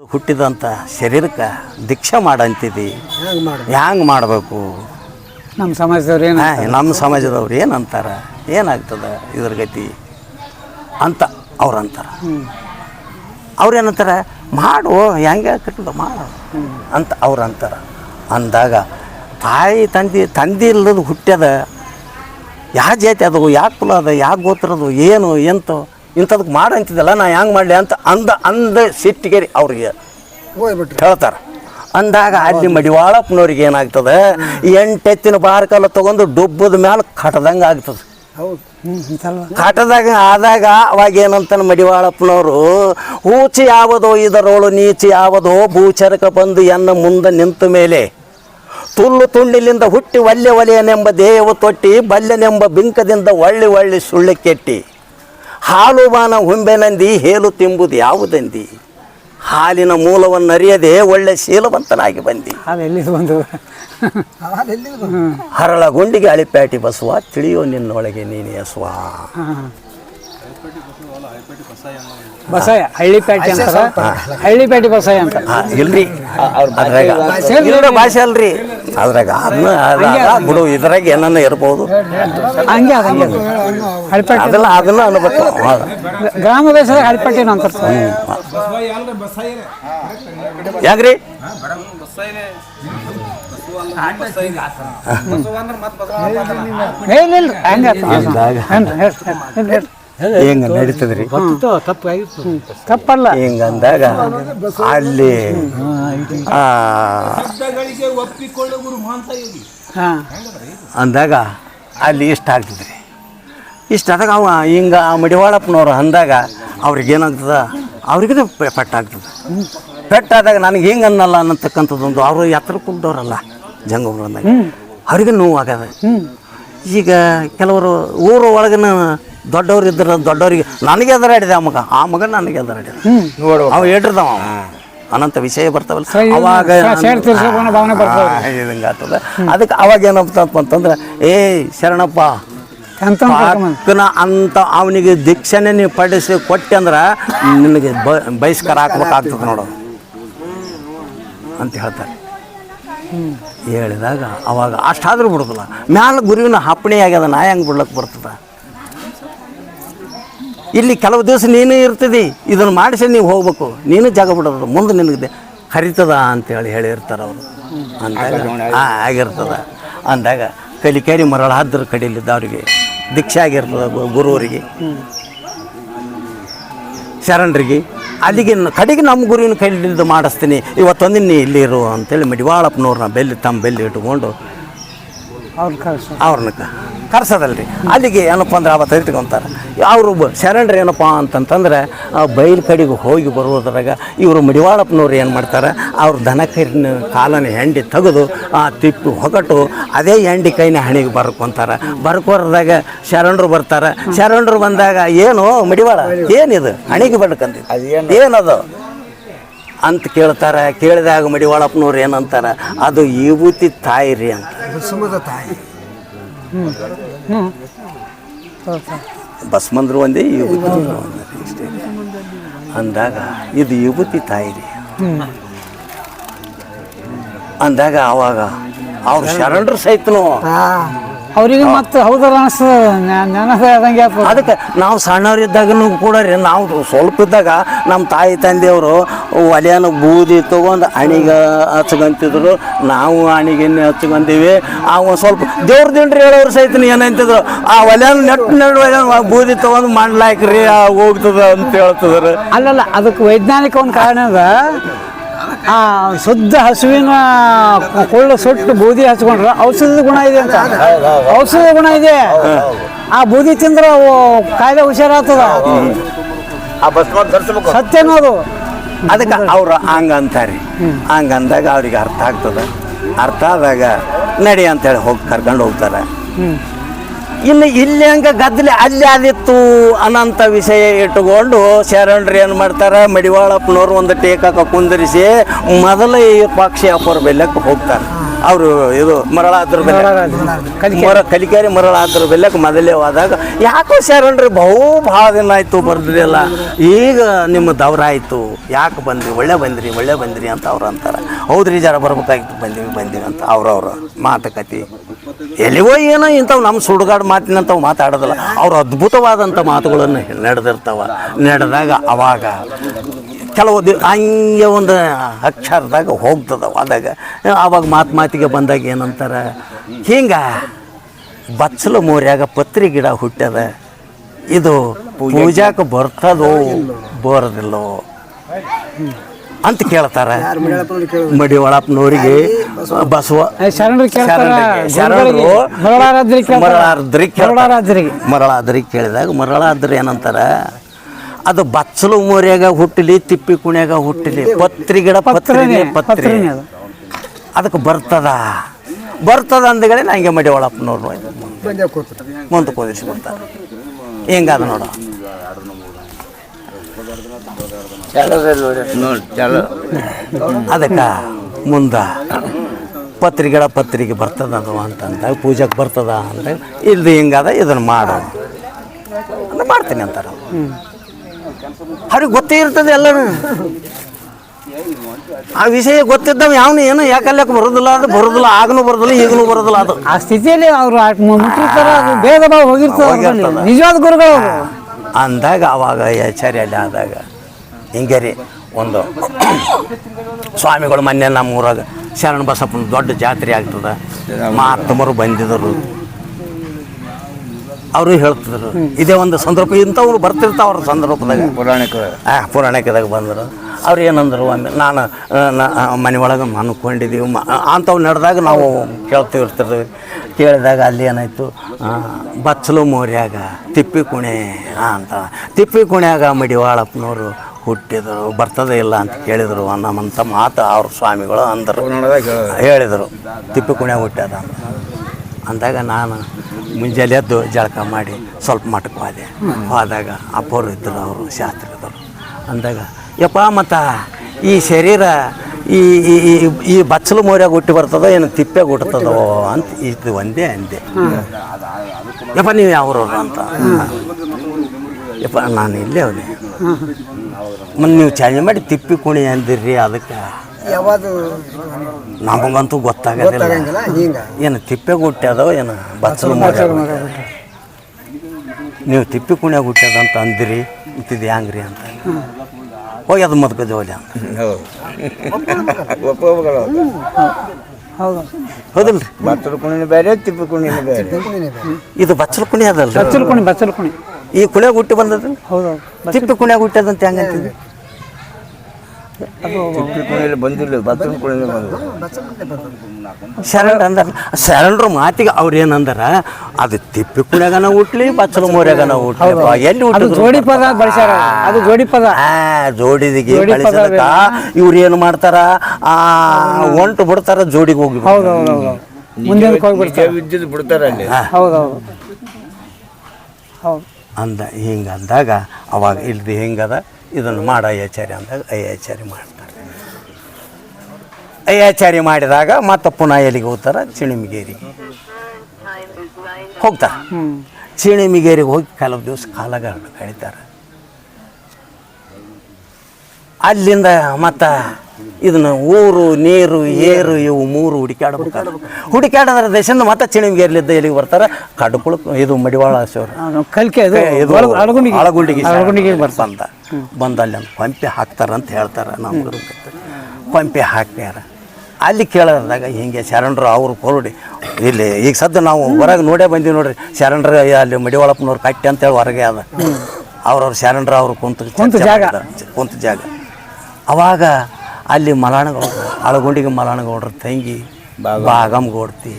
ಹುಟ್ಟಿದಂಥ ಶರೀರಕ್ಕೆ ದೀಕ್ಷೆ ಮಾಡಂತಿದ್ದಿ. ಹ್ಯಾಂಗೆ ಮಾಡಬೇಕು? ನಮ್ಮ ಸಮಾಜದವ್ರು ಏನು ನಮ್ಮ ಸಮಾಜದವ್ರು ಏನಂತಾರೆ ಏನಾಗ್ತದೆ ಇದ್ರ ಗತಿ? ಅಂತ ಅವ್ರು ಅಂತಾರೆ. ಅವ್ರು ಏನಂತಾರೆ ಮಾಡು ಹೆಂಗೆ ಕಟ್ಟದ ಮಾಡು. ಅಂತ ಅವ್ರು ಅಂತಾರೆ. ಅಂದಾಗ ತಾಯಿ ತಂದೆ ತಂದೆ ಇಲ್ಲದ ಹುಟ್ಟ್ಯದ ಯಾವ ಜಾತಿ ಅದು ಯಾವ ಕುಲ ಅದ ಯಾವ ಗೋತ್ರದು ಏನು ಎಂತ ಇಂಥದಕ್ಕೆ ಮಾಡಂತಿದ್ದಲ್ಲ ನಾ ಹೆಂಗೆ ಮಾಡಲಿ ಅಂತ ಅಂದ ಅಂದ ಸಿಟ್ಟಿಗೆ ಅವ್ರಿಗೆ ಹೋಗ್ಬಿಟ್ರಿ. ಹೇಳ್ತಾರೆ. ಅಂದಾಗ ಅಲ್ಲಿ ಮಡಿವಾಳಪ್ಪನವ್ರಿಗೆ ಏನಾಗ್ತದೆ ಎಂಟೆತ್ತಿನ ಬಾರ್ಕಲ್ಲ ತಗೊಂಡು ಡುಬ್ಬದ ಮೇಲೆ ಕಟ್ಟದಂಗೆ ಆಗ್ತದೆ. ಕಟ್ಟದಾಗ ಆದಾಗ ಅವಾಗ ಏನಂತ ಮಡಿವಾಳಪ್ಪನವರು ಹೂಚಿ ಯಾವುದೋ ಇದರೋಳು ನೀಚಿ ಯಾವುದೋ ಭೂಚರಕ ಬಂದು ಎನ್ನ ಮುಂದೆ ನಿಂತ ಮೇಲೆ ತುಳ್ಳು ತುಂಡಿಲಿಂದ ಹುಟ್ಟಿ ಒಲ್ಲೆ ಒಲೆಯನೆಂಬ ದೇವ ತೊಟ್ಟಿ ಬಲ್ಲೆನೆಂಬ ಬಿಂಕದಿಂದ ಒಳ್ಳಿ ಒಳ್ಳಿ ಸುಳ್ಳು ಕೆಟ್ಟಿ. ಹಾಲು ಬಾನ ಹೊಂಬೆನಂದಿ ಹೇಲು ತಿಂಬುದು ಯಾವುದಂದಿ? ಹಾಲಿನ ಮೂಲವನ್ನು ಅರಿಯದೆ ಒಳ್ಳೆ ಶೀಲವಂತನಾಗಿ ಬಂದಿ. ಬಂದು ಹರಳ ಗುಂಡಿಗೆ ಅಳಿಪ್ಯಾಟಿ ಬಸುವ ತಿಳಿಯೋ ನಿನ್ನೊಳಗೆ ನೀನೇ ಯಸ್ವ. ಹಾಂ ಬಸಾಯ ಹಳ್ಳಿಪೇಟೆ ಅಂತಾರ ಹಳ್ಳಿಪೇಟೆ ಬಸಾಯ ಅಂತ. ಇಲ್ರಿ. ಅದ್ರಾಗ ಇಲ್ರಿ. ಭಾಷೆ ಅಲ್ರಿ. ಅದ್ರಾಗ ಅದನ್ನ ಬಿಡು ಇದ್ರಾಗ ಏನನ್ನ ಇರ್ಬೋದು. ಹಂಗೆ ಅದು. ಹಂಗೆ ಹಳ್ಳಿಪೇಟೆ ಅದೆಲ್ಲ ಅದನ್ನ ಅನ್ಬೇಕು. ಗ್ರಾಮ ದೇಶದಾಗ ಹಳ್ಳಿಪೇಟೆ ಅಂತ ಯಾಕ್ರಿ? ಇಲ್ಲ ಹಂಗ. ಹಿಂಗ ನಡೀತದ್ರಿ? ತಪ್ಪಲ್ಲ ಹಿಂಗಂದಾಗ ಅಲ್ಲಿ ಆ, ಹಾಂ. ಅಂದಾಗ ಅಲ್ಲಿ ಇಷ್ಟ ಆಗ್ತದ್ರಿ. ಇಷ್ಟ ಆದಾಗ ಅವ ಹಿಂಗ ಆ ಮಡಿವಾಳಪ್ಪನವ್ರು ಅಂದಾಗ ಅವ್ರಿಗೆ ಏನಾಗ್ತದ ಅವ್ರಿಗೂ ಪೆಟ್ಟಾಗ್ತದೆ. ಪೆಟ್ಟಾದಾಗ ನನಗೆ ಹಿಂಗೆ ಅನ್ನಲ್ಲ ಅನ್ನತಕ್ಕಂಥದ್ದೊಂದು ಅವರು ಎತ್ತರ ಕುಂದವ್ರಲ್ಲ ಜಂಗಮಗಳಂದಾಗ ಅವ್ರಿಗೆ ನೋವು ಆಗದ ಈಗ ಕೆಲವರು ಊರ ಒಳಗಿನ ದೊಡ್ಡವ್ರು ಇದ್ರ ದೊಡ್ಡವರಿಗೆ ನನಗೆ ಎದುರಾಡಿದೆ ಆ ಮಗ. ಆ ಮಗ ನನಗೆ ಎದುರಾಡಿದ ಅವ ಹೇಳಿರ್ತಾವ ಅನಂತ ವಿಷಯ ಬರ್ತಾವಲ್ಲ. ಸರಿ, ಅವಾಗ ಅದಕ್ಕೆ ಅವಾಗ ಏನಪ್ಪ ಅಂತಂದ್ರೆ ಏ ಶರಣಪ್ಪ ಅಂತ ಅವನಿಗೆ ದೀಕ್ಷೆನೆ ನೀವು ಪಡಿಸಿ ಕೊಟ್ಟೆ ಅಂದ್ರೆ ನಿನಗೆ ಬ ಬಹಿಷ್ಕಾರ ಹಾಕ್ಬೇಕಾಗ್ತದೆ ನೋಡು. ಅಂತ ಹೇಳ್ತಾರೆ. ಹೇಳಿದಾಗ ಅವಾಗ ಅಷ್ಟಾದರೂ ಬಿಡೋದಿಲ್ಲ. ಮ್ಯಾಲ ಗುರುವಿನ ಹಪ್ಪಣೆ ಆಗ್ಯದ ನಾ ಹೆಂಗೆ ಬಿಡ್ಲಕ್ಕೆ ಬರ್ತದ? ಇಲ್ಲಿ ಕೆಲವು ದಿವಸ ನೀನು ಇರ್ತದೆ ಇದನ್ನು ಮಾಡಿಸಿ ನೀವು ಹೋಗ್ಬೇಕು. ನೀನು ಜಾಗ ಬಿಡೋದು ಮುಂದೆ ನಿನಗೆ ಹರಿತದ ಅಂತೇಳಿ ಹೇಳಿರ್ತಾರೆ ಅವರು. ಅಂದಾಗ ಹಾಂ ಆಗಿರ್ತದ. ಅಂದಾಗ ಕಲಿಕೇರಿ ಮರಳ ಹದ್ರ ಅವರಿಗೆ ದೀಕ್ಷೆ ಆಗಿರ್ತದೆ ಗುರುವರಿಗೆ ಶರಣರಿಗೆ. ಅಲ್ಲಿಗೆ ಕಡೆಗೆ ನಮ್ಮ ಗುರುವಿನ ಕೈಲಿದ್ದು ಮಾಡಿಸ್ತೀನಿ. ಇವತ್ತೊಂದಿನ ಇಲ್ಲಿ ಇರು ಅಂತೇಳಿ ಮಡಿವಾಳಪ್ಪನವ್ರನ್ನ ಬೆಲ್ಲಿ ತಮ್ಮ ಬೆಲ್ಲಿ ಇಟ್ಕೊಂಡು ಅವ್ರನ್ನ ಕರ್ಸದಲ್ರಿ ಕರ್ಸೋದಲ್ರಿ. ಅಲ್ಲಿಗೆ ಏನಪ್ಪ ಅಂದ್ರೆ ಅವತ್ತು ಇಟ್ಕೊಂತಾರೆ ಅವರು ಬ ಶರಣರು ಏನಪ್ಪ ಅಂತಂತಂದ್ರೆ ಆ ಬೈಲ್ ಕಡೆಗೆ ಹೋಗಿ ಬರುವುದ್ರಾಗ ಇವರು ಮಡಿವಾಳಪ್ಪನವ್ರು ಏನು ಮಾಡ್ತಾರೆ ಅವ್ರ ದನ ಕೈನ ಕಾಲನ ಹೆಂಡಿ ತೆಗೆದು ಆ ತಿಪ್ಪು ಹೊಗಟು ಅದೇ ಹೆಂಡಿ ಕೈನ ಹಣಿಗೆ ಬರ್ಕೊಂತಾರೆ. ಬರ್ಕೋರ್ದಾಗ ಶರಣರು ಬರ್ತಾರೆ. ಶರಣರು ಬಂದಾಗ ಏನು ಮಡಿವಾಳ ಏನಿದು? ಹಣಿಗೆ ಬಡ್ಕಂತ ಏನದು? ಅಂತ ಕೇಳ್ತಾರೆ ಕೇಳಿದಾಗ ಮಡಿವಾಳಪ್ಪನವ್ರು ಏನಂತಾರೆ ಅದು ವಿಭೂತಿ ತಾಯಿ ರೀ ಅಂತ. ತಾಯಿ. ಬಸ್ಮಂದ್ರು ಒಂದೇ ವಿಭೂತಿ ಇಷ್ಟೇ ಅಂದಾಗ ಇದು ವಿಭೂತಿ ತಾಯಿ ರೀ. ಅಂದಾಗ ಅವಾಗ ಅವ್ರ ಶರಣರು ಸಹಿತನು ಅವ್ರಿಗೆ ಮತ್ತೆ ಹೌದಲ್ಲ ಅನಿಸ್ತದ? ನೆನಪೇ ಆದಂಗೆ ಆಗ್ತದೆ ಅದಕ್ಕೆ ನಾವು ಸಣ್ಣವರಿದ್ದಾಗನು ಕೂಡ ರೀ ನಾವು ಸ್ವಲ್ಪ ಇದ್ದಾಗ ನಮ್ಮ ತಾಯಿ ತಂದೆಯವರು ಒಲೆಯನ್ನ ಬೂದಿ ತಗೊಂಡು ಅಣಿಗೆ ಹಚ್ಕೊಂತಿದ್ರು ನಾವು ಅಣಿಗೆಣ್ಣೆ ಹಚ್ಕೊಂತೀವಿ ಆ ಒಂದು ಸ್ವಲ್ಪ ದೇವ್ರ ದಿಂಡ್ರಿ ಹೇಳೋರು ಸಹಿತ ಏನಂತಿದ್ರು ಆ ಒಲೆಯನ್ನು ನೆಟ್ಟು ನೆಟ್ಟು ತಗೊಂಡು ಬೂದಿ ತೊಗೊಂಡು ಮಾಡ್ಲಾಕ್ರಿ ಹೋಗ್ತದ ಅಂತ ಹೇಳ್ತಿದ್ರು. ಅಲ್ಲಲ್ಲ ಅದಕ್ಕೆ ವೈಜ್ಞಾನಿಕ ಒಂದು ಕಾರಣ ಅದ. ಆ ಶುದ್ಧ ಹಸುವಿನ ಕೊಳ್ಳ ಸುಟ್ಟು ಬೂದಿ ಹಚ್ಕೊಂಡ್ರೆ ಔಷಧದ ಗುಣ ಇದೆ ಅಂತ. ಔಷಧದ ಗುಣ ಇದೆ. ಆ ಬೂದಿ ತಿಂದ್ರೆ ಕಾಯಿಲೆ ಹುಷಾರಾಗ್ತದ. ಆ ಅದು ಧರಿಸ್ಬೇಕು ಸತ್ಯ ಅನ್ನೋದು. ಅದಕ್ಕೆ ಅವ್ರು ಹಂಗ ಅಂತಾರೆ. ಹಂಗ ಅಂದಾಗ ಅವ್ರಿಗೆ ಅರ್ಥ ಆಗ್ತದೆ. ಅರ್ಥ ಆದಾಗ ನಡಿ ಅಂತೇಳಿ ಹೋಗಿ ಕರ್ಕೊಂಡು ಹೋಗ್ತಾರೆ. ಇನ್ನು ಇಲ್ಲಿ ಹಂಗ ಗದ್ದಲೆ, ಅಲ್ಲಿ ಆದಿತ್ತು ಅನ್ನೋಂಥ ವಿಷಯ ಇಟ್ಟುಕೊಂಡು ಶರಣರು ಏನು ಮಾಡ್ತಾರೆ, ಮಡಿವಾಳಪ್ಪನವ್ರು ಒಂದು ಟೇಕಕ್ಕೆ ಕುಂದಿರಿಸಿ ಮೊದಲ ಈ ಪಕ್ಷಿ ಅಪ್ಪರ ಬೆಲ್ಲಕ್ಕೆ ಹೋಗ್ತಾರೆ. ಅವರು ಇದು ಮರಳಾದ್ರ ಹತ್ರ ಮರ ಕಲಿಕಾರಿ ಕಲಿಕೇರಿ ಮರಳಾದ್ರ ಬೆಲ್ಲಕ್ಕೆ ಮೊದಲೇ ಹೋದಾಗ ಯಾಕೋ ಸೇರಣ್ರಿ ಬಹು ಭಾಳ ದಿನ ಆಯಿತು ಬರ್ದಿರಲ್ಲ ಈಗ ನಿಮ್ಮ ದವ್ರ ಆಯಿತು. ಯಾಕೆ ಬಂದ್ರಿ? ಒಳ್ಳೆ ಬಂದ್ರಿ ಒಳ್ಳೆ ಬಂದ್ರಿ ಅಂತ ಅವ್ರು ಅಂತಾರೆ. ಹೌದ್ರಿ ಜರ ಬರ್ಬೇಕಾಗಿತ್ತು ಬಂದೀವಿ ಬಂದೀವಿ ಅಂತ ಅವ್ರವ್ರ ಮಾತುಕತಿ ಎಲ್ಲಿಗೋ ಏನೋ ಇಂಥವು ನಮ್ಮ ಸುಡುಗಾಡು ಮಾತಿನಂಥವು ಮಾತಾಡೋದಿಲ್ಲ. ಅವ್ರು ಅದ್ಭುತವಾದಂಥ ಮಾತುಗಳನ್ನು ನಡೆದಿರ್ತಾವ. ನಡೆದಾಗ ಅವಾಗ ಕೆಲವು ದಿವ ಹಂಗೆ ಒಂದು ಅಕ್ಷರದಾಗ ಹೋಗ್ತದ ಅದಾಗ. ಆವಾಗ ಮಾತು ಮಾತಿಗೆ ಬಂದಾಗ ಏನಂತಾರೆ ಹಿಂಗೆ ಬಚ್ಚಲು ಮೋರ್ಯಾಗ ಪತ್ರಿ ಗಿಡ ಹುಟ್ಟ್ಯದ. ಇದು ಪೂಜಾಕ್ಕೆ ಬರ್ತದೋ ಬರೋದಿಲ್ಲೋ? ಅಂತ ಕೇಳ್ತಾರೆ. ಮಡಿ ಮಡಿಯಳಪ್ಪನವ್ರು ಕೇಳೋದು? ಬಸವ ಮರಳಾದ್ರಿ. ಮರಳಾದ್ರಿಗೆ ಕೇಳಿದಾಗ ಮರಳಾದ್ರಿ ಏನಂತಾರ ಅದು ಬಚ್ಚಲು ಮೋರ್ಯಾಗ ಹುಟ್ಟಲಿ ತಿಪ್ಪಿ ಕುಣ್ಯಾಗ ಹುಟ್ಟಲಿ. ಪತ್ರಿ ಗಿಡ ಪತ್ರನೇ ಪತ್ರಿ. ಪತ್ರಿ ಅದಕ್ಕೆ ಬರ್ತದ? ಬರ್ತದ ಅಂದಗಳೇ ನಂಗೆ ಮಡಿವಾಳಪ್ಪನವ್ರು ಬಂದೇ ಕೂತ್ರು ಮುಂದೆ ಬರ್ತಾರೆ ಹೆಂಗಾದ ನೋಡ? ಅದಕ್ಕೆ ಮುಂದೆ ಪತ್ರಿಗಳ ಪತ್ರಿಕೆ ಬರ್ತದ ಅದು ಅಂತಂದಾಗ ಪೂಜೆಗೆ ಬರ್ತದ ಅಂತ. ಇಲ್ದು ಹಿಂಗದ ಇದನ್ನು ಮಾಡು. ಮಾಡ್ತೀನಿ ಅಂತಾರೆ. ಅವ್ರಿಗೆ ಗೊತ್ತೇ ಇರ್ತದೆ ಎಲ್ಲರೂ. ಆ ವಿಷಯ ಗೊತ್ತಿದ್ದವ ಯಾವನು ಏನು ಯಾಕಲ್ಲಕ್ಕೆ ಬರೋದಿಲ್ಲ ಅದು ಬರೋದಿಲ್ಲ ಆಗನು ಬರೋದಿಲ್ಲ ಈಗಲೂ ಬರೋದಿಲ್ಲ ಅದು. ಆ ಸ್ಥಿತಿಯಲ್ಲಿ ಅವರು ಮುಟ್ಟಿರ್ತಾರ ಬೇಗ ಹೋಗಿರ್ತದೆ ಅವ್ರಲ್ಲಿ. ನಿಜವಾದ ಗುರುಗಳು ಅಂದಾಗ ಅವಾಗ ಆಚಾರ್ಯ ಆದಾಗ ಹಿಂಗೆ ರೀ ಒಂದು ಸ್ವಾಮಿಗಳು ಮೊನ್ನೆ ನಮ್ಮ ಊರಾಗ ಶರಣ ಬಸಪ್ಪನ ದೊಡ್ಡ ಜಾತ್ರೆ ಆಗ್ತದೆ. ಮಹಾತ್ಮರು ಬಂದಿದ್ದರು ಅವರು ಹೇಳ್ತಿದ್ರು. ಇದೇ ಒಂದು ಸಂದರ್ಭ ಇಂಥವ್ರು ಬರ್ತಿರ್ತಾವ ಅವ್ರ ಸಂದರ್ಭದಾಗ. ಪುರಾಣಿಕ ಆ ಪುರಾಣಿಕದಾಗ ಬಂದರು. ಅವ್ರು ಏನಂದ್ರು ಒಮ್ಮೆ ನಾನು ಮನೆ ಒಳಗೆ ಅನ್ಕೊಂಡಿದ್ದೀವಿ ಮ ಅಂಥವು ನಡೆದಾಗ ನಾವು ಕೇಳ್ತೀವಿ ಇರ್ತಿರ್ತೀವಿ ಕೇಳಿದಾಗ ಅಲ್ಲಿ ಏನಾಯಿತು? ಬಚ್ಚಲು ಮೋರ್ಯಾಗ ತಿಪ್ಪಿ ಕುಣೆ ಅಂತ. ತಿಪ್ಪಿ ಕುಣ್ಯಾಗ ಮಡಿವಾಳಪ್ಪನವರು ಹುಟ್ಟಿದ್ರು. ಬರ್ತದೆ ಇಲ್ಲ ಅಂತ ಕೇಳಿದರು. ಅನ್ನೋಂಥ ಮಾತು ಅವ್ರ ಸ್ವಾಮಿಗಳು ಅಂದರು. ಹೇಳಿದರು. ತಿಪ್ಪಿ ಕುಣ್ಯಾಗ ಹುಟ್ಟ್ಯದ ಅಂತ. ಅಂದಾಗ ನಾನು ಮುಂಜಾನೆ ಎದ್ದು ಜಳಕ ಮಾಡಿ ಸ್ವಲ್ಪ ಮಠಕ್ಕೆ ಹೋದೆ. ಹೋದಾಗ ಅಪ್ಪರು ಇದ್ದರು ಅವರು, ಶಾಸ್ತ್ರದವರು. ಅಂದಾಗ, ಯಪ್ಪ ಮತ್ತು ಈ ಶರೀರ ಈ, ಈ- ಈ- ಬಚ್ಚಲು ಮೋರ್ಯಾಗ ಹುಟ್ಟಿ ಬರ್ತದೋ ಏನು ತಿಪ್ಪೆ ಹುಟ್ಟುತ್ತದೋ ಅಂತ ಇದು ಒಂದೇ ಅಂದೆ. ಯಪ್ಪ, ನೀವು ಯಾವ್ರವ್ರು ಅಂತ. ಯಪ್ಪ, ನಾನು ಇಲ್ಲೇ ಅವನೇ. ಮತ್ತು ನೀವು ಚಾಲೆಂಜ್ ಮಾಡಿ ತಿಪ್ಪಿ ಕುಣಿ ಅಂದಿರ್ರಿ ಅದಕ್ಕೆ. ಯಾವಾಗ ನಮಗಂತೂ ಗೊತ್ತಾಗೋದಿಲ್ಲ. ಏನು ತಿಪ್ಪೆ ಹುಟ್ಟ್ಯದೋ ಏನು ಬಚ್ಚಲು? ನೀವು ತಿಪ್ಪಿ ಕುಣ್ಯಾಗ ಹುಟ್ಟ್ಯಾದ ಅಂತ ಅಂದಿರಿ ಅಂತಿದ್ದು ಹ್ಯಾಂಗ್ರಿ ಅಂತ. ಹೋಗಿ ಅದು ಮದ್ಕ ಜೋಲಿ ಅಂತ. ಹೌದು ಬಚ್ಚಲ ಹೌದು ಹೌದಿಲ್ರಿ ಭತ್ತದ ಕುಣಿನ ಬೇರೆ. ತಿಪ್ಪಿ ಕುಣಿನ ಬೇರೆ. ಇದು ಬಚ್ಚಲು ಕುಣಿ ಅದಲ್ರಿ ಬಚ್ಚಲು ಕುಣಿ ಬಚ್ಚಲ ಕುಣಿ. ಈ ಕುಣ್ಯಾಗ ಹುಟ್ಟಿ ಬಂದದ? ಹೌದು ತಿಪ್ಪಿ ಕುಣ್ಯಾಗ ಹುಟ್ಟ್ಯದಂತ ಹೆಂಗಂತಿದ್ವಿ ಕುಣಿಯಲ್ಲಿ ಬಂದಿಲ್ಲ ಭತ್ತದ ಕುಣಿನ ಬಂದು ಬಚ್ಚಲಲ್ಲೇ ಬರ್ತದೆ. ಶರಣ್ ಅಂದಾರ. ಶರಣರು ಮಾತಿಗೆ ಅವ್ರೇನಂದಾರ? ಅದು ತಿಪ್ಪಿ ಕುಣ್ಯಾಗನ ಹುಟ್ಲಿ ಬಚ್ಚಲ ಮೋರ್ಯಾಗನ ಹುಟ್ಲಿ. ಎಲ್ಲಿ ಅದು ಹುಟ್ಟಿದ್ರು ಜೋಡಿ ಪದ ಬಳಸ್ಯಾರ. ಅದು ಜೋಡಿ ಪದ. ಆ ಜೋಡಿದಿಗೆ ಕಳಿಸದಕ್ಕ ಇವ್ರು ಏನು ಮಾಡ್ತಾರ? ಆ ಒಂಟು ಬಿಡ್ತಾರ ಜೋಡಿಗೆ ಹೋಗಿ ಮುಂದೆ ವಿದ್ಯುತ್ ಬಿಡ್ತಾರೆ. ಅಲ್ಲಿ. ಹೌದು ಹೌದು. ಹೌದು. ಅಂದ ಹಿಂಗೆ ಅಂದಾಗ ಅವಾಗ ಇಲ್ದು ಹಿಂಗದ? ಇದನ್ನು ಮಾಡ ಅಯ್ಯಾಚಾರಿ ಅಂದಾಗ ಅಯ್ಯಾಚಾರಿ ಮಾಡ್ತಾರೆ. ಅಯ್ಯಾಚಾರಿ ಮಾಡಿದಾಗ ಮತ್ತೆ ಪುನಃ ಎಲ್ಲಿಗೆ ಹೋಗ್ತಾರ? ಚಿಣಿಮಿಗೇರಿಗೆ ಹೋಗ್ತಾರ. ಚಿಣಿಮಿಗೇರಿಗೆ ಹೋಗಿ ಕೆಲವು ದಿವಸ ಕಾಲಗಳನ್ನು ಕಳೀತಾರೆ. ಅಲ್ಲಿಂದ ಮತ್ತು ಇದನ್ನ ಊರು ನೀರು ಏರು ಇವು ಮೂರು ಹುಡುಕಾಡ್ಬೇಕಾದ್ರೆ ಹುಡುಕಾಡಿದ್ರೆ ದೇಶದಿಂದ ಮತ್ತೆ ಚಿಣಿಮಿಗೇರ್ಲಿದ್ದ ಎಲ್ಲಿಗೆ ಬರ್ತಾರೆ? ಕಡುಕುಳು ಇದು ಮಡಿವಾಳ ಶಿವರು. ಕಲ್ಕೆ ಅಳಗುಂಡಿಗೆ. ಅಳಗುಂಡಿಗೆ ಬಂದ ಅಂತ ಅಲ್ಲಿ ಕೊಂಪೆ ಹಾಕ್ತಾರಂತ ಹೇಳ್ತಾರೆ ನಮ್ಮ ಪಂಪೆ ಹಾಕ್ಯಾರ. ಅಲ್ಲಿ ಕೇಳಿದಾಗ ಹಿಂಗೆ ಶರಣರು ಅವರು ಕೊರಡಿ ಇಲ್ಲಿ ಈಗ ಸದ್ಯ ನಾವು ಹೊರಗೆ ನೋಡೇ ಬಂದೀವಿ ನೋಡ್ರಿ ಶರಣರು ಅಲ್ಲಿ ಮಡಿವಾಳಪ್ಪನವ್ರು ಕಟ್ಟಿ ಅಂತೇಳಿ ಹೊರಗೆ ಅದ. ಅವ್ರವ್ರ ಶರಣರು ಅವ್ರು ಕುಂತು ಕುಂತ ಜಾಗ. ಕುಂತು ಜಾಗ. ಅವಾಗ ಅಲ್ಲಿ ಮಲಾಣಗೌಡ್ರು ಅಳಗುಂಡಿಗೆ ಮಲಾಣಗೌಡ್ರ ತಂಗಿ ಬಾಗಮ್. ಗೋಡ್ತಿ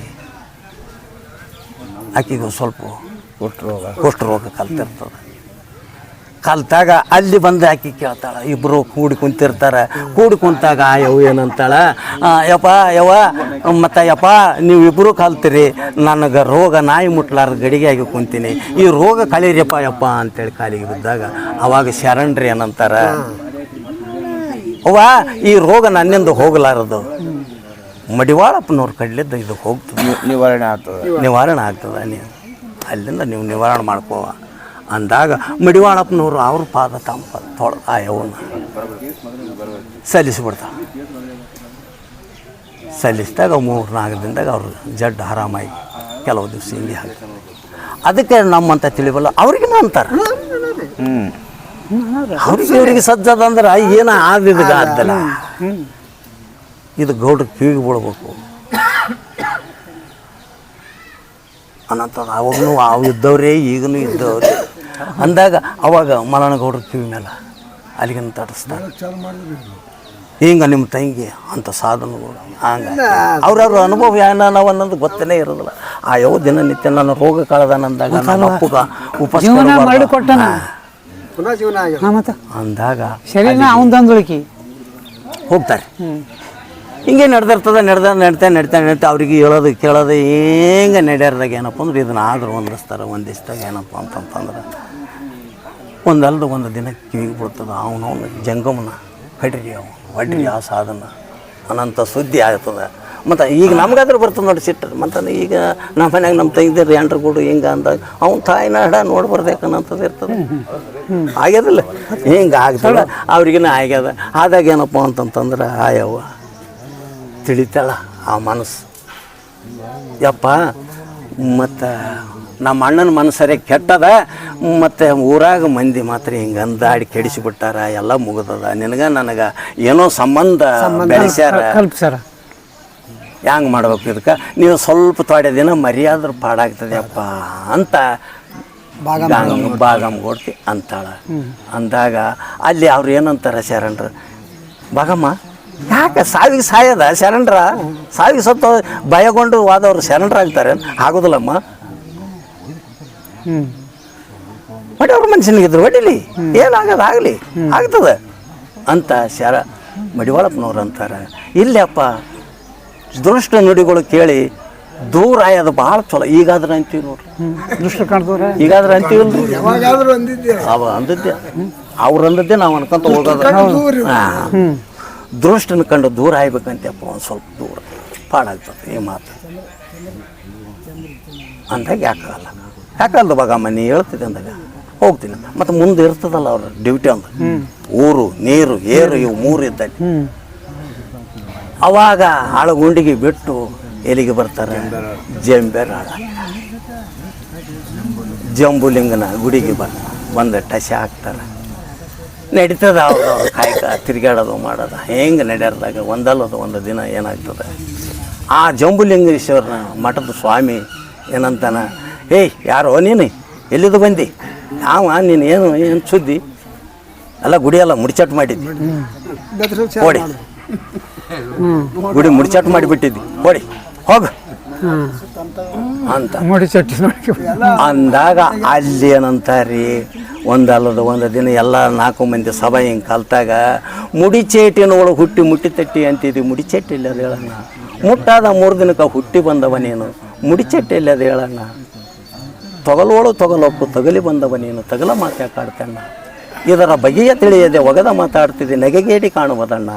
ಆಕಿಗೆ ಸ್ವಲ್ಪ ಕುಷ್ಠರೋಗ ಹೋಗ ಕುಷ್ಠ ರೋಗ ಕಲ್ತಿರ್ತದೆ. ಕಲ್ತಾಗ ಅಲ್ಲಿ ಬಂದು ಹಾಕಿ ಕೇಳ್ತಾಳ. ಇಬ್ಬರು ಕೂಡಿ ಕುಂತಿರ್ತಾರೆ. ಕೂಡಿ ಕುಂತಾಗ ಆ ಯವ್ ಏನಂತಾಳ? ಯಪ್ಪ ಯವ ಮತ್ತು ಯಪ್ಪ ನೀವು ಇಬ್ರು ಕಲ್ತಿರಿ. ನನಗೆ ರೋಗ ನಾಯಿ ಮುಟ್ಲಾರ ಗಡಿಗೆ ಆಗಿ ಕುಂತೀನಿ. ಈ ರೋಗ ಕಳೀರಿಯಪ್ಪ ಯಪ್ಪ ಅಂತೇಳಿ ಕಾಲಿಗೆ ಬಿದ್ದಾಗ ಅವಾಗ ಶರಣ್ರಿ ಏನಂತಾರೆ. ಅವ್ವ ಈ ರೋಗ ನನ್ನಿಂದ ಹೋಗಲಾರದು. ಮಡಿವಾಳಪ್ಪನವ್ರ ಕಡ್ಲಿದ್ದ ಇದು ಹೋಗ್ತದೆ. ನಿವಾರಣೆ ಆಗ್ತದೆ. ನಿವಾರಣೆ ಆಗ್ತದೆ. ನೀವು ಅಲ್ಲಿಂದ ನೀವು ನಿವಾರಣೆ ಮಾಡ್ಕೋ ಅಂದಾಗ ಮಡಿವಾಳಪ್ಪನವರು ಅವ್ರ ಪಾದ ತಂಪ ತೊಳ ಆ ಯವನ್ನ ಸಲ್ಲಿಸ್ಬಿಡ್ತಾವೆ ಸಲ್ಲಿಸಿದಾಗ ಮೂರು ನಾಲ್ಕು ದಿನದಾಗ ಅವರು ಜಡ್ ಆರಾಮಾಗಿ ಕೆಲವು ದಿವಸ ಹಿಂಗೆ ಹಾಕ್ತಾರೆ ಅದಕ್ಕೆ ನಮ್ಮಂತ ತಿಳಿಬಲ್ಲ ಅವ್ರಿಗೆ ಅಂತಾರೆ? ಅವ್ರಿಗೆ ಇವ್ರಿಗೆ ಸಜ್ಜದ ಅಂದ್ರೆ ಏನೋ ಆದಿದ್ಗ ಆದ್ದಲ್ಲ ಇದು ಗೌಡ್ರ ಕಿವಿಗೆ ಬಿಡ್ಬೇಕು ಅನ್ನಂಥದ್ದು ಅವಾಗೂ ಅವು ಇದ್ದವ್ರೇ ಈಗಲೂ ಇದ್ದವ್ರೆ. ಅಂದಾಗ ಅವಾಗ ಮಲನಗೌಡ್ರ ಕಿವಿ ಮೇಲೆ ಅಲ್ಲಿಗಿನ ತಡಿಸ್ತಾರೆ ಹಿಂಗೆ ನಿಮ್ಮ ತಂಗಿ ಅಂತ ಸಾಧನಗಳು. ಹಂಗೆ. ಅವ್ರವ್ರ ಅನುಭವ ಏನವ ಅನ್ನೋದು ಗೊತ್ತೇ ಇರೋದಿಲ್ಲ. ಆ ಯಾವ ದಿನನಿತ್ಯ ನಾನು ರೋಗ ಕಳೆದನಂದಾಗ ನನ್ನ ಅಪ್ಪಗ ಉಪವಾಸ ಜೀವನ ಕೊಡಬಾರ್ದು. ಪುನಃ ಜೀವನ ಆಗಿದೆ ಅಂದಾಗ ಹೋಗ್ತಾರೆ. ಹಿಂಗೆ ನಡೆದಿರ್ತದೆ ನಡೆದ ನಡ್ತಾ ನಡ್ತಾ ನಡ್ತಾ ಅವ್ರಿಗೆ ಹೇಳೋದು ಕೇಳೋದು ಹಿಂಗೆ ನಡೆಯೋದಾಗ ಏನಪ್ಪ ಅಂದ್ರೆ ಇದನ್ನ ಆದ್ರೆ ಒಂದಿಸ್ತಾರೆ ಒಂದಿಸ್ದಾಗ ಏನಪ್ಪ ಅಂತಂತಂದ್ರೆ ಒಂದಲ್ದು ಒಂದು ದಿನ ಕಿವಿಗೆ ಬಿಡ್ತದೆ ಅವನವನು ಜಂಗಮನ ಕಡ್ರಿ ಅವನು ಹೊಡ್ರಿ ಆ ಸಾಧನ, ಅನಂತ ಸುದ್ದಿ ಆಗ್ತದೆ. ಮತ್ತು ಈಗ ನಮ್ಗಾದ್ರೆ ಬರ್ತದೆ ನೋಡಿ ಸಿಟ್ಟು. ಮತ್ತು ಈಗ ನಮ್ಮ ಮನ್ಯಾಗ ನಮ್ಮ ತಂಗಿದ್ರು ಎಂಟ್ರ ಕೊಡು ಹಿಂಗ ಅಂದಾಗ ಅವ್ನ ತಾಯಿನ ಹಡ ನೋಡಿ ಬರ್ಬೇಕನ್ನಂಥದ್ದು ಇರ್ತದೆ. ಆಗ್ಯದಿಲ್ಲ? ಹಿಂಗೆ ಆಗ್ತದೆ. ಅವ್ರಿಗಿನ ಆಗ್ಯದ. ಆದಾಗ ಏನಪ್ಪ ಅಂತಂತಂದ್ರೆ, ಆಯವ್ವ, ತಿಳಿತಾಳ ಆ ಮನಸ್ಸು. ಯಪ್ಪ, ಮತ್ತು ನಮ್ಮ ಅಣ್ಣನ ಮನಸ್ಸರೇ ಕೆಟ್ಟದ ಮತ್ತು ಊರಾಗ ಮಂದಿ ಮಾತ್ರ ಹಿಂಗೆ ಅಂದಾಡಿ ಕೆಡಿಸಿಬಿಟ್ಟಾರ ಎಲ್ಲ ಮುಗಿದದ. ನಿನಗೆ ನನಗೆ ಏನೋ ಸಂಬಂಧ ಬೆಳೆಸ್ಯಾರ. ಕಲ್ಪಿಸ್ಯಾರ. ಹ್ಯಾಂಗೆ ಮಾಡ್ಬೇಕು ಇದಕ್ಕೆ? ನೀವು ಸ್ವಲ್ಪ ತೊಡೆ ದಿನ ಮರ್ಯಾದ್ರ ಪಾಡಾಗ್ತದೆಯಪ್ಪ ಅಂತ ಬಾಗಮ್ ಕೊಡ್ತಿ ಅಂತಾಳ. ಅಂದಾಗ ಅಲ್ಲಿ ಅವ್ರು ಏನಂತಾರೆ ಶರಣ್ರ? ಬಾಗಮ್ಮ ಯಾಕೆ ಸಾವಿಗೆ ಸಾಯದ ಶರಣರ? ಸಾವಿಗೆ ಸತ್ತು ಭಯಗೊಂಡು ಶರಣ್ರ ಆಗ್ತಾರೆ ಆಗೋದಿಲ್ಲಮ್ಮ. ಹ್ಞೂ ಬಟ್ ಅವ್ರ ಮನುಷ್ಯನಿಗಿದ್ರು ಹೊಡಿಲಿ ಏನಾಗದ ಆಗಲಿ. ಆಗ್ತದೆ. ಅಂತ ಶರ ಮಡಿವಾಳಪ್ಪನವ್ರು ಅಂತಾರೆ. ಇಲ್ಲಪ್ಪ ದುಷ್ಟ ನುಡಿಗಳು ಕೇಳಿ ದೂರ ಆಯೋದು ಭಾಳ ಚಲೋ. ಈಗಾದ್ರೆ ಅಂತೀವಿ ನೋಡ್ರಿ. ದುಷ್ಟ ಈಗಾದ್ರೆ ಅಂತೀವಿ ಅವ ಅಂದದ್ದೆ. ಅವ್ರು ಅಂದದ್ದೆ ನಾವು ಅನ್ಕೊಂತ ಹೋಗೋದು. ಹಾಂ. ದೃಷ್ಟನ ಕಂಡು ದೂರ ಆಗ್ಬೇಕಂತಪ್ಪ ಒಂದು ಸ್ವಲ್ಪ ದೂರ. ಪಾಡಾಗ್ತದೆ ಈ ಮಾತು. ಅಂದಾಗ ಯಾಕಾಗಲ್ಲ ಯಾಕಲ್ದ ಬಗ ಮನೆ ಹೇಳ್ತಿದ್ದೆ ಅಂದಾಗ, ಹೋಗ್ತೀನಿ ಮತ್ತು ಮುಂದೆ ಇರ್ತದಲ್ಲ ಅವ್ರ ಡ್ಯೂಟಿ ಅಂತ. ಊರು, ನೀರು, ಏರು, ಇವು ಮೂರು ಇದ್ದಲ್ಲಿ. ಅವಾಗ ಆಳ ಗುಂಡಿಗೆ ಬಿಟ್ಟು ಎಲ್ಲಿಗೆ ಬರ್ತಾರೆ? ಜಂಬೇರಾಳ. ಜಂಬುಲಿಂಗನ ಗುಡಿಗೆ ಬರ್ತ ಬಂದು ಟಸೆ ಹಾಕ್ತಾರೆ. ನಡೀತದ ಅವ್ರು ಅವ್ರ ಕಾಯಕ ತಿರುಗಾಡೋದು ಮಾಡೋದು. ಹೆಂಗೆ ನಡೆಯೋದಾಗ ಒಂದಲ್ಲದು ಒಂದು ದಿನ ಏನಾಗ್ತದೆ? ಆ ಜಂಬುಲಿಂಗೇಶ್ವರನ ಮಠದ ಸ್ವಾಮಿ ಏನಂತಾನ ಏಯ್ ಯಾರೋ ನೀನು? ಎಲ್ಲಿದು ಬಂದಿ? ಯಾವ ನೀನು ಏನು ಏನು ಸುದ್ದಿ? ಎಲ್ಲ ಗುಡಿಯಲ್ಲ ಮುಡಿಚಟ್ ಮಾಡಿದ್ದಿ. ಬೆದ್ರು ಓಡಿ. ಗುಡಿ ಮುಡಿಚಟ್ ಮಾಡಿಬಿಟ್ಟಿದ್ದಿ. ಓಡಿ ಹೋಗು. ಅಂತ. ಮುಡಿಚಟ್ಟಿ ಅಂದಾಗ ಅಲ್ಲಿ ಏನಂತಾರೀ? ಒಂದಲ್ಲದ ಒಂದು ದಿನ ಎಲ್ಲ ನಾಲ್ಕು ಮಂದಿ ಸಭೆ ಹಿಂಗೆ ಕಲ್ತಾಗ ಮುಡಿಚೇಟಿನ ಒಳಗೆ ಹುಟ್ಟಿ ಮುಟ್ಟಿ ತಟ್ಟಿ ಅಂತಿದ್ವಿ ಮುಡಿಚೇಟಿ ಇಲ್ಲ ಅದು ಹೇಳಣ್ಣ. ಮುಟ್ಟಾದ ಮೂರು ದಿನಕ್ಕೆ ಹುಟ್ಟಿ ಬಂದವ ನೀನು. ಮುಡಿಚೇಟಿ ಇಲ್ಲ ಅದು ಹೇಳಣ್ಣ. ತೊಗಲೋಳು ತೊಗಲೊಪ್ಪು ತಗಲಿ ಬಂದವ ನೀನು, ತಗಲ ಮಾತಾಡ್ತಣ್ಣ ಇದರ ಬಗೆಯ ತಿಳಿಯದೆ ಒಗದ ಮಾತಾಡ್ತಿದ್ದೆ ನೆಗೆಗೇಡಿ ಕಾಣುವುದಣ್ಣ.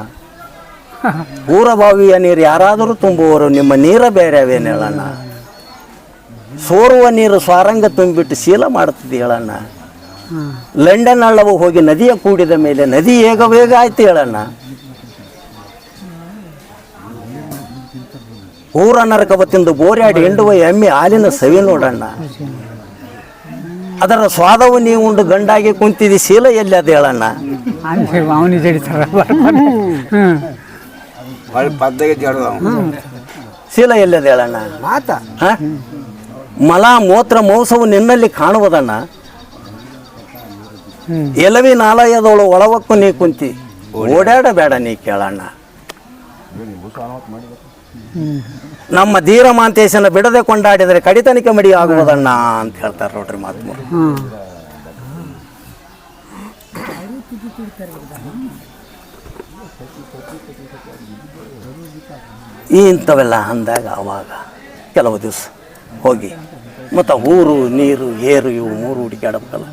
ಊರ ಬಾವಿಯ ನೀರು ಯಾರಾದರೂ ತುಂಬುವರು ನಿಮ್ಮ ನೀರ ಬೇರೆವೇನು ಹೇಳಣ್ಣ? ಸೋರುವ ನೀರು ಸ್ವಾರಂಗ ತುಂಬಿಟ್ಟು ಶೀಲ ಮಾಡುತ್ತಿದ್ದೆ ಹೇಳಣ್ಣ. ಲಂಡನ್ ಹಳ್ಳವು ಹೋಗಿ ನದಿಯ ಕೂಡಿದ ಮೇಲೆ ನದಿ ಏಗ ಬೇಗ ಆಯ್ತು ಹೇಳಣ್ಣ. ಊರ ನರಕವ ತಿಂದು ಬೋರ್ಯಾಡಿ ಹಿಂಡುವ ಎಮ್ಮೆ ಹಾಲಿನ ಸವಿ ನೋಡಣ್ಣ. ಅದರ ಸ್ವಾದವು ನೀವು ಉಂಡು ಗಂಡಾಗಿ ಕುಂತಿದ್ದಿ ಶೀಲ ಎಲ್ಲಿ ಅದು ಹೇಳಣ್ಣ? ಅವನಿ ಜಡಿತಾರ. ಶೀಲ ಎಲ್ಲಿ ಅದು ಹೇಳಣ್ಣ? ಮಲ ಮೂತ್ರ ಮೋಸವು ನಿನ್ನಲ್ಲಿ ಕಾಣುವುದಣ್ಣ. ಎಲವಿ ನಾಲಯದವಳು ಒಳವಕ್ಕೂ ನೀ ಕುಂತಿ. ಓಡಾಡಬೇಡ ನೀ ಕೇಳಣ್ಣ. ನಮ್ಮ ಧೀರ ಮಾಂತೇಶನ ಬಿಡದೆ ಕೊಂಡಾಡಿದರೆ ಕಡಿತನಿಕೆ ಮಡಿ ಆಗುವುದಣ್ಣ ಅಂತ ಹೇಳ್ತಾರೆ ನೋಡ್ರಿ ಮಾತು ಈ ಇಂಥವೆಲ್ಲ ಅಂದಾಗ ಅವಾಗ ಕೆಲವು ದಿವಸ ಹೋಗಿ ಮತ್ತು ಊರು ನೀರು ಏರು ಇವು ಮೂರು ಹುಡುಕಾಡಬೇಕಲ್ಲ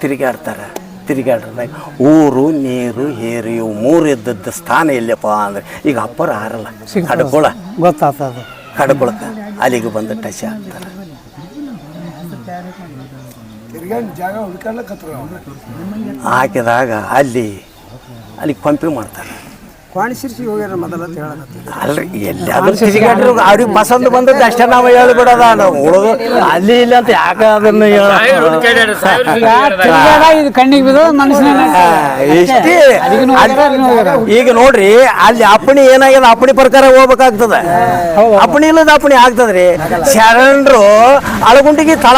ತಿರುಗಾಡ್ತಾರೆ. ತಿರುಗಾಡ್ರದಾಗ ಊರು ನೀರು ಹೇರು ಇವು ಮೂರು ಇದ್ದದ್ದು ಸ್ಥಾನ ಎಲ್ಲಪ್ಪ ಅಂದ್ರೆ ಈಗ ಅಪ್ಪರ ಹಾರಲ್ಲ ಕಡ್ಕೊಳ ಗೊತ್ತಾಗ್ತದೆ ಕಡ್ಕೊಳಕ ಅಲ್ಲಿಗೆ ಬಂದು ಟಚ್ ಆಗ್ತಾರೆ. ಹಾಕಿದಾಗ ಅಲ್ಲಿ ಅಲ್ಲಿ ಕೊಂಪೆ ಮಾಡ್ತಾರೆ. ಕ್ವಾಣಿಸಿರ್ಸಿ ಹೋಗ್ಯಾರ ಮೊದಲ ಅಂತ ಹೇಳಕತ್ತೀವಿ ಅಲ್ರಿ ಎಲ್ಲಾದ್ರೂ ತಿರುಗಾಡ್ರು ಅವ್ರಿಗೆ ಪಸಂದ್ ಬಂದದ್ದು ಅಷ್ಟೇ ನಾವು ಹೇಳ್ಬಿಡೋದ ನಾವು ಉಳಿದು. ಅಲ್ಲಿ ಇಲ್ಲ ಅಂತ ಯಾಕೆ ಅದನ್ನ ಹೇಳ ಇದು ಕಣ್ಣಿಗೆ ಬಿದ್ದು ಮನಸ್ಸಿನ ಆ, ಇಷ್ಟೇ. ಈಗ ನೋಡ್ರಿ ಅಲ್ಲಿ ಅಪ್ಪಣಿ ಏನಾಗ್ಯದ ಅಪ್ಪಣಿ ಪ್ರಕಾರ ಹೋಗ್ಬೇಕಾಗ್ತದ. ಅಪ್ಪಣಿ ಇಲ್ಲದ ಅಪ್ಪಣಿ ಆಗ್ತದ್ರಿ. ಶರಣರು ಅಳಗುಂಡಿಗೆ ತಳ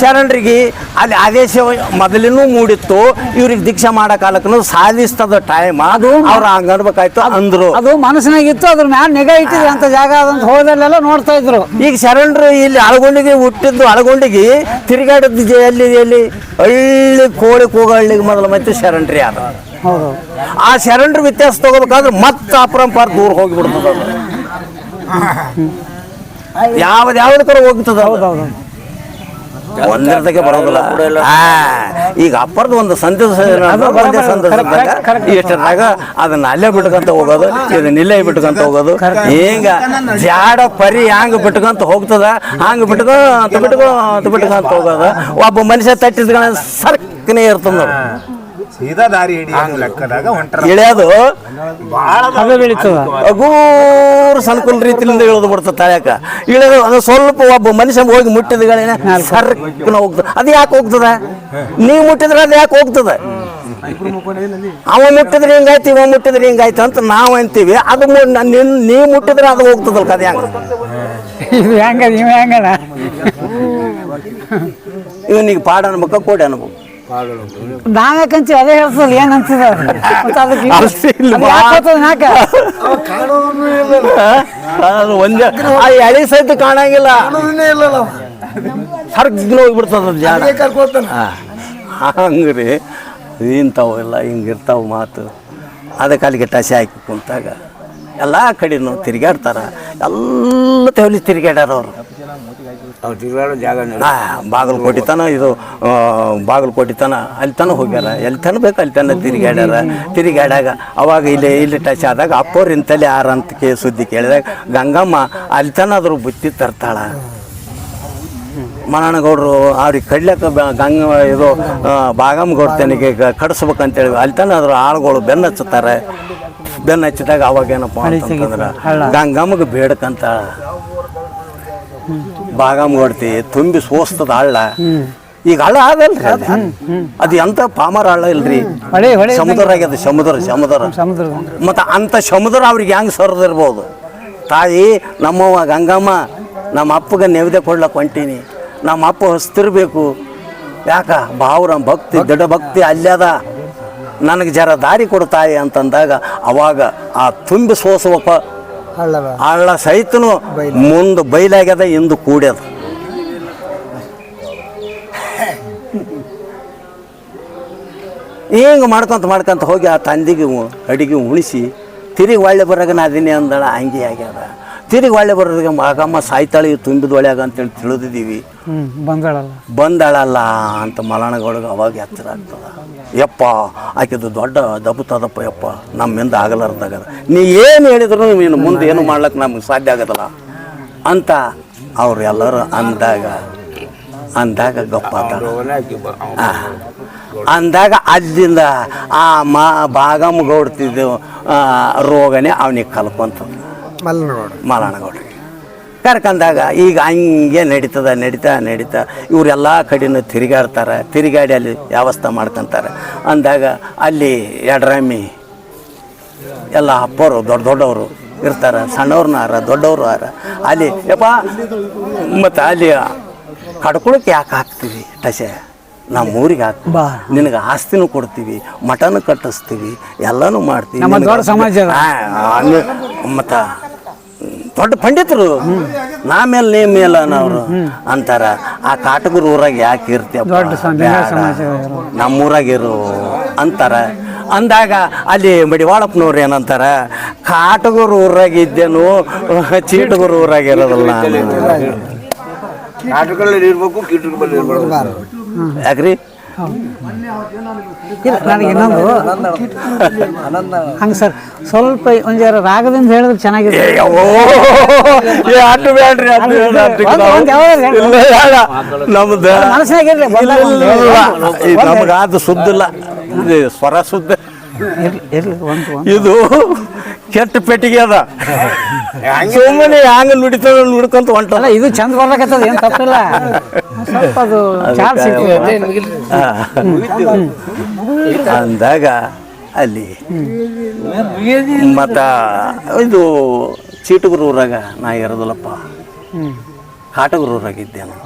ಶರಣರಿಗೆ ಅಲ್ಲಿ ಆದೇಶ ಮೊದಲಿನೂ ಮೂಡಿತ್ತು ಇವ್ರಿಗೆ ದೀಕ್ಷೆ ಮಾಡೋ ಕಾಲಕ್ಕೂ ಸಾಧಿಸ್ತದ ಟೈಮ್ ಅದು ಅವ್ರ ಹಂಗ ಅನ್ಬೇಕಾಯ್ತು ಅಂದ್ರು. ಅದು ಮನಸ್ಸಿನಾಗಿತ್ತು ಅದ್ರ ಮ್ಯಾಲ ನಿಗಾ ಇಟ್ಟಿದ್ರು ಅಂತ ಜಾಗ ಅದಂತ ಹೋದಲ್ಲೆಲ್ಲ ನೋಡ್ತಾ ಇದ್ರು. ಈಗ ಶರಣರು ಇಲ್ಲಿ ಅಳಗೊಂಡಿಗೆ ಹುಟ್ಟಿದ್ದು ಅಳಗೊಂಡಿಗೆ ತಿರುಗಾಡಿದ್ದು ಎಲ್ಲಿ ಎಲ್ಲಿ? ಹಳ್ಳಿ ಕೋಳಿ ಕೂಗಳ್ಳಿಗೆ ಮೊದಲು ಮತ್ತೆ ಶರಣ್ರಿ ಯಾರು ಹೌದು. ಆ ಶರಣರು ವ್ಯತ್ಯಾಸ ತಗೋಬೇಕಾದ್ರೆ ಮತ್ತೆ ಅಪರಂಪಾರ ದೂರ ಹೋಗಿಬಿಡ್ತದ ಯಾವ್ದು ಯಾವ್ದಕ್ಕಾರ ಹೋಗ್ತದ ಹೌದೌದು ಒಂದಿರದಾಗೆ ಬರೋದಿಲ್ಲ. ಆ, ಈಗ ಅಪ್ಪರ್ದು ಒಂದು ಸಂದೇಶ ಒಂದೇ ಸಂದೇಶದಾಗ ಇಷ್ಟರಾಗ ಅದನ್ನ ಅಲ್ಲೇ ಬಿಟ್ಕೊಂತ ಹೋಗೋದು ಇದನ್ನ ಇಲ್ಲೇ ಬಿಟ್ಕೊಂತ ಹೋಗೋದು. ಹಿಂಗ ಜಾಡ ಪರಿ ಹ್ಯಾಂಗ ಬಿಟ್ಕೊಂತ ಹೋಗ್ತದ ಹಂಗ ಬಿಟ್ಕೊಂತ ಬಿಟ್ಕೊಂತ ಬಿಟ್ಕೊಂತ ಹೋಗೋದು. ಒಬ್ಬ ಮನುಷ್ಯ ತಟ್ಟಿದ್ಗಳ ಸರ್ಕನೇ ಇರ್ತದ ನೋಡಿ. ಸೀದಾ ದಾರಿ ಹಿಡಿ ಲೆಕ್ಕದಾಗ ಹೊಂಟ್ರ ಇಳಿಯೋದು ಅದು ಬೆಳೀತದ. ಅಗೂರು ಸನ್ಕುಲ್ ರೀತಿಯಿಂದ ಇಳಿದು ಬಿಡ್ತದೆ ತಳ್ಯಾಕ. ಇಳಿದು ಅದು ಸ್ವಲ್ಪ ಒಬ್ಬ ಮನುಷ್ಯ ಹೋಗಿ ಮುಟ್ಟಿದಗಳೇನೆ ಸರ್ಕನ ಹೋಗ್ತದೆ. ಅದು ಯಾಕೆ ಹೋಗ್ತದ? ನೀ ಮುಟ್ಟಿದ್ರೆ ಅದು ಯಾಕೆ ಹೋಗ್ತದೆ? ಅವ ಮುಟ್ಟಿದ್ರೆ ಹಿಂಗಾಯ್ತು ಇವ ಮುಟ್ಟಿದ್ರೆ ಹಿಂಗಾಯ್ತು ಅಂತ ನಾವು ಅಂತೀವಿ. ಅದು ನ- ನಿನ್ ನೀ ಮುಟ್ಟಿದ್ರೆ ಅದು ಹೋಗ್ತದಲ್ಕ ಅದ ಹೆಂಗ? ಇದು ಹೆಂಗ ಇವ ಹೆಂಗಣ ಇವನಿಗೆ ಪಾಡ ಅನ್ಬೇಕ ಕೋಡಿ ಅನ್ಬೇಕು ನಾವ್ಯಾಕಂತ ಅದೇ ಹೇಳ್ತದ ಏನ್ ಅನ್ಸಿದ್ರೆ ಒಂದೇ ಆ ಎಳಿ ಸಹಿತ ಕಾಣಂಗಿಲ್ಲ. ಸರ್ಗ್ನ ಹೋಗ್ಬಿಡ್ತದ ಕರ್ಕೋತಾನ ಹಂಗ್ರಿ. ಇಂಥವು ಎಲ್ಲ ಹಿಂಗಿರ್ತಾವ ಮಾತು. ಅದಕ್ಕೆ ಅಲ್ಲಿಗೆ ಟಸಿ ಹಾಕಿ ಕುಂತಾಗ. ಎಲ್ಲ ಕಡೆನೂ ತಿರುಗಾಡ್ತಾರ. ಎಲ್ಲ ತೆವಲಿ ತಿರುಗಾಡ್ಯಾರ ಅವರು. ಅವ್ರು ತಿರುಗಾಡೋ ಜಾಗ. ಬಾಗಲಕೋಟೆ ತನ ಇದು ಬಾಗಲ್ ಬಾಗಲಕೋಟೆ ತನ ಅಲ್ಲಿ ತನ ಹೋಗ್ಯಾರ. ಎಲ್ಲಿ ತನ ಬೇಕು ಅಲ್ಲಿ ತನ ತಿರುಗಾಡ್ಯಾರ ತಿರುಗಾಡ್ಯಾಗ ಅವಾಗ ಇಲ್ಲಿ ಇಲ್ಲಿ ಟಚ್ ಆದಾಗ ಅಪ್ಪವ್ರು ಇಂತಲ್ಲಿ ಯಾರ ಅಂತ ಕೇ ಸುದ್ದಿ ಕೇಳಿದಾಗ ಗಂಗಮ್ಮ ಅಲ್ಲಿ ತನ ಅದ್ರ ಬುತ್ತಿ ತರ್ತಾಳ. ಮನನಗೌಡರು ಅವ್ರಿಗೆ ಕಡ್ಲಕ್ಕ ಬ- ಗಂಗ ಇದು ಬಾಗಮ್ಮ ತನಗೆ ಕಡಿಸ್ಬೇಕಂತೇಳಿ ಅಲ್ಲಿ ತನ ಅದ್ರ ಆಳುಗಳು ಬೆನ್ನ ಹಚ್ಚುತ್ತಾರೆ. ಬೆನ್ನ ಹಚ್ಚಿದಾಗ ಅವಾಗ ಏನಪ್ಪ ಅಂತಂದ್ರೆ ಗಂಗಮ್ಮಗೆ ಬೇಡಕಂತ ಬಾಗಮ್ಮ ಹೊಡ್ತಿ ತುಂಬಿ ಸೋಸ್ತದ ಹಳ್ಳ. ಈಗ ಹಳ್ಳ ಆಗಲ್ರಿ ಅದು. ಅದು ಎಂತ ಪಾಮರ ಹಳ್ಳ ಇಲ್ರಿ? ಸಮುದ್ರ ಆಗ್ಯದ ಸಮುದ್ರ ಸಮುದ್ರ. ಮತ್ತು ಅಂಥ ಸಮುದ್ರ ಅವ್ರಿಗೆ ಹೆಂಗೆ ಸರಿದಿರ್ಬೋದು? ತಾಯಿ ನಮ್ಮವ್ವ ಗಂಗಮ್ಮ ನಮ್ಮ ಅಪ್ಪಗೆ ನೆವದೆ ಕೊಡ್ಲಕ್ಕೆ ಹೊಂಟೀನಿ. ನಮ್ಮ ಅಪ್ಪ ಹೊಸ್ತಿರ್ಬೇಕು. ಯಾಕ? ಭಾವ್ರ ಭಕ್ತಿ ದೃಢ ಭಕ್ತಿ ಅಲ್ಯದ. ನನಗೆ ಜರ ದಾರಿ ಕೊಡ್ತಾಯಿ ಅಂತಂದಾಗ ಅವಾಗ ಆ ತುಂಬಿ ಸೋಸುವ ಪ ಹಳ್ಳ ಸಹಿತನು ಮುಂದೆ ಬೈಲಾಗ್ಯದ ಇಂದು ಕೂಡ್ಯದ. ಹಿಂಗೆ ಮಾಡ್ಕೊಂತ ಮಾಡ್ಕೊಂತ ಹೋಗಿ ಆ ತಂದಿಗೆ ಅಡಿಗೆ ಉಣಿಸಿ ತಿರುಗಿ ಒಳ್ಳೆ ಬರಾಗ ನಾ ಅದೀನಿ ಅಂದಳ ಹಂಗೆ ಆಗ್ಯದ. ತಿರುಗಿ ಒಳ್ಳೆ ಬರೋದಕ್ಕೆ ಮಗಮ್ಮ ಸಾಯ್ತಾಳೆ ತುಂಬಿದ ಒಳ್ಯಾಗ ಅಂತೇಳಿ ತಿಳಿದಿದ್ದೀವಿ. ಬಂದಳಲ್ಲ? ಬಂದಳಲ್ಲ ಅಂತ ಮಲಾಣಗೊಳಗೆ ಅವಾಗ ಎಚ್ಚರ ಆಗ್ತದ. ಯಪ್ಪ ಆಕೆದು ದೊಡ್ಡ ದಬ್ಬುತ್ತದಪ್ಪ ಯಪ್ಪ ನಮ್ಮಿಂದ ಆಗಲಾರ್ದಾಗದ ನೀ ಏನು ಹೇಳಿದ್ರು ನೀನು ಮುಂದೆ ಏನು ಮಾಡ್ಲಿಕ್ಕೆ ನಮ್ಗೆ ಸಾಧ್ಯ ಆಗೋದಲ್ಲ. ಅಂತ ಅವ್ರು ಎಲ್ಲರೂ ಅಂದಾಗ ಅಂದಾಗ ಗಪ್ಪಾತ. ಅಂದಾಗ ಅಲ್ಲಿಂದ ಆ ಮಾ ಭಾಗಮ್ಮ ಗೌಡ್ತಿದ್ದು ರೋಗನೇ ಅವನಿಗೆ ಕಲ್ಕೊಂತ ಮಲ್ಲನಗೌಡ ಮಾಲಾಣಗೌಡ್ರಿಗೆ ಕರ್ಕಂದಾಗ ಈಗ ಹಂಗೆ ನಡೀತದ ನಡೀತಾ ನಡೀತಾ. ಇವರೆಲ್ಲ ಕಡೆನೂ ತಿರುಗಾಡ್ತಾರೆ ತಿರುಗಾಡಿ ಅಲ್ಲಿ ವ್ಯವಸ್ಥೆ ಮಾಡ್ಕೊಂತಾರೆ. ಅಂದಾಗ ಅಲ್ಲಿ ಯಡ್ರಾಮಿ ಎಲ್ಲ ಅಪ್ಪರು ದೊಡ್ಡ ದೊಡ್ಡವರು ಇರ್ತಾರೆ ಸಣ್ಣವ್ರನ್ನ ಆರ ದೊಡ್ಡವರು ಆರ ಅಲ್ಲಿ ಯಪ್ಪ ಮತ್ತು ಅಲ್ಲಿ ಕಡ್ಕೊಳಕ್ಕೆ ಯಾಕೆ ಹಾಕ್ತೀವಿ ಟಸೆ? ನಮ್ಮ ಊರಿಗೆ ಹಾಕಿ ಬಾ. ನಿನಗೆ ಆಸ್ತಿನೂ ಕೊಡ್ತೀವಿ ಮಠನೂ ಕಟ್ಟಿಸ್ತೀವಿ ಎಲ್ಲನೂ ಮಾಡ್ತೀವಿ. ಮತ್ತ ದೊಡ್ಡ ಪಂಡಿತರು. ನಾ ಮೇಲೆ ನೀ ಮೇಲ ಅನ್ನೋರು ಅಂತಾರ. ಆ ಕಾಟಗುರು ಊರಾಗ ಯಾಕೆ ಇರ್ತೀಯ. ನಮ್ಮೂರಾಗಿರು ಅಂತಾರ. ಅಂದಾಗ ಅಲ್ಲಿ ಮಡಿವಾಳಪ್ಪನವ್ರು ಏನಂತಾರ? ಕಾಟಗುರು ಊರಾಗ ಇದ್ದೇನು ಚೀಟಗುರು ಊರಾಗ ಇರೋದಿಲ್ಲ ನಾನು. ನಾಟಕಗಳಲ್ಲಿ ಇರ್ಬೇಕು ಯಾಕ್ರಿ? ಇಲ್ಲ ನನಗೆ ಇನ್ನೊಂದು. ಹಂಗೆ ಸರ್ ಸ್ವಲ್ಪ ಒಂದು ರಾಗದಿಂದ ಹೇಳಿದ್ರೆ ಚೆನ್ನಾಗಿದೆ ಅಟ್ಟು ಬೇಡ್ರಿ. ನಮ್ದು ಮನಸ್ಸಿನಾಗ ಇರ್ಲಿ, ಬಂದಾಗ ಒಂದು ಹೇಳಿ. ಇಲ್ಲ, ಈ ನಮ್ಗೆ ಅದು ಸುದ್ದಿಲ್ಲ ಸ್ವರ ಸುದ್ದ ಇದು ಕೆಟ್ಟ ಪೆಟ್ಟಿಗೆ ಅದ. ಸುಮ್ಮನೆ ಹ್ಯಾಂಗ ನುಡಿತದ ನುಡ್ಕೊಂತ ಹೊಂಟಲ್ಲ ಇದು ಚಂದ ಬರ್ಲಕತ್ತದ ಏನು ತಪ್ಪಿಲ್ಲ. ಸ್ವಲ್ಪ ಅದು ಅಂದಾಗ ಅಲ್ಲಿ ಮತ್ತ ಇದು ಚೀಟಗುರು ಊರಾಗ ನಾ ಇರೋದಿಲ್ಲಪ್ಪ. ಕಾಟಗುರು ಊರಾಗ ಇದ್ದೇನು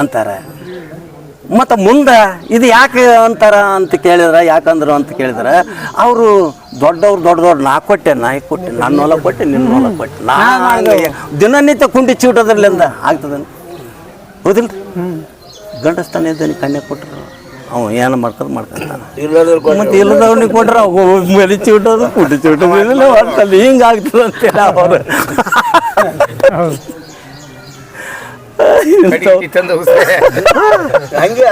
ಅಂತಾರೆ. ಮತ್ತು ಮುಂದೆ ಇದು ಯಾಕೆ ಅಂತಾರ ಅಂತ ಕೇಳಿದ್ರೆ ಯಾಕಂದ್ರು ಅಂತ ಕೇಳಿದ್ರೆ ಅವರು ದೊಡ್ಡವ್ರು ದೊಡ್ಡ ದೊಡ್ಡ ನಾ ಕೊಟ್ಟೆ ನಾಯಿ ಕೊಟ್ಟೆ ನನ್ನ ಹೊಲ ಕೊಟ್ಟೆ ನಿನ್ನ ಹೊಲ ಕೊಟ್ಟೆ ನಾ ದಿನನಿತ್ಯ ಕುಂಡಿ ಚೀಟೋದ್ರಲ್ಲಿಂದ ಆಗ್ತದನು. ಹೌದಿಲ್ಲ ಗಂಡಸ್ತಾನ ಇದ್ದಾನೆ ಕನ್ಯಾ ಕೊಟ್ಟರು ಅವ ಏನು ಮಾಡ್ಕೊಂಡು ಮಾಡ್ಕೊಂತಾನೆ. ಮತ್ತೆ ಇಲ್ಲದವ್ನಿಗೆ ಕೊಟ್ರೆ ಮೇಲೆ ಚೀಟೋದು ಕುಂಡಿ ಚೀಟೋದು ಒಟ್ಟಲ್ಲಿ ಹಿಂಗೆ ಆಗ್ತದೆ ಅಂತೇಳಿ ಅವರು ಹಿಂಗೆ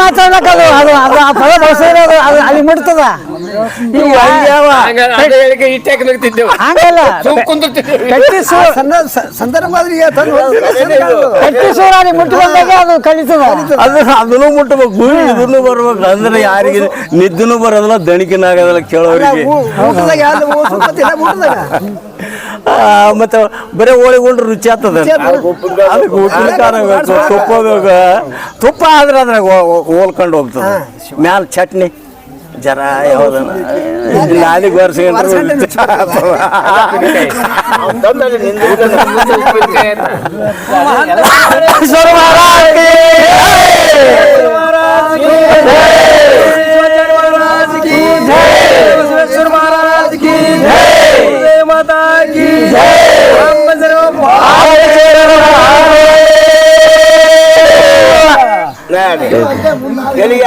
ಮಾತಾಡ್ಬೇಕದು ಅದು ಅದು ಆ ಪದ ಅದು ಅಲ್ಲಿ ಮುಟ್ತದ? ಈಗ ಹಂಗಲ್ಲ ಸಂದರ್ಭ ಅಲ್ಲಿ ಮುಟ್ಕೊಂಡಾಗ ಅದನ್ನು ಮುಟ್ಟಬೇಕು ಇದನ್ನು ಬರ್ಬೇಕು. ಅಂದ್ರೆ ಯಾರಿಗೆ ನಿದ್ದನು ಬರೋದಿಲ್ಲ ದಣಿಕಿನ ಆಗೋದಿಲ್ಲ ಕೇಳೋರಿಗೆ. ಊಟದಾಗ ಯಾವ್ದು ಊಟದಾಗ? ಮತ್ತೆ ಬರೀ ಹೋಳಿಗೆ ಉಂಡ್ರೆ ರುಚಿ ಆಗ್ತದ. ಅದಕ್ಕೆ ಉಪ್ಪಿನ ಖಾರ ಬೇಕು. ತುಪ್ಪ ಬೇಕು. ತುಪ್ಪ ಆದ್ರೆ ಅದ್ರಾಗ ಹೋಲ್ಕೊಂಡು ಹೋಗ್ತದ. ಮ್ಯಾಲ ಚಟ್ನಿ. ಜರ ಯಾವ್ದನ ನಾಲಿಗೆ ಬರ್ಸ್ಕೊಂಡ್ರೆ ಈಶ್ವರ మాతాకి. తెలియ?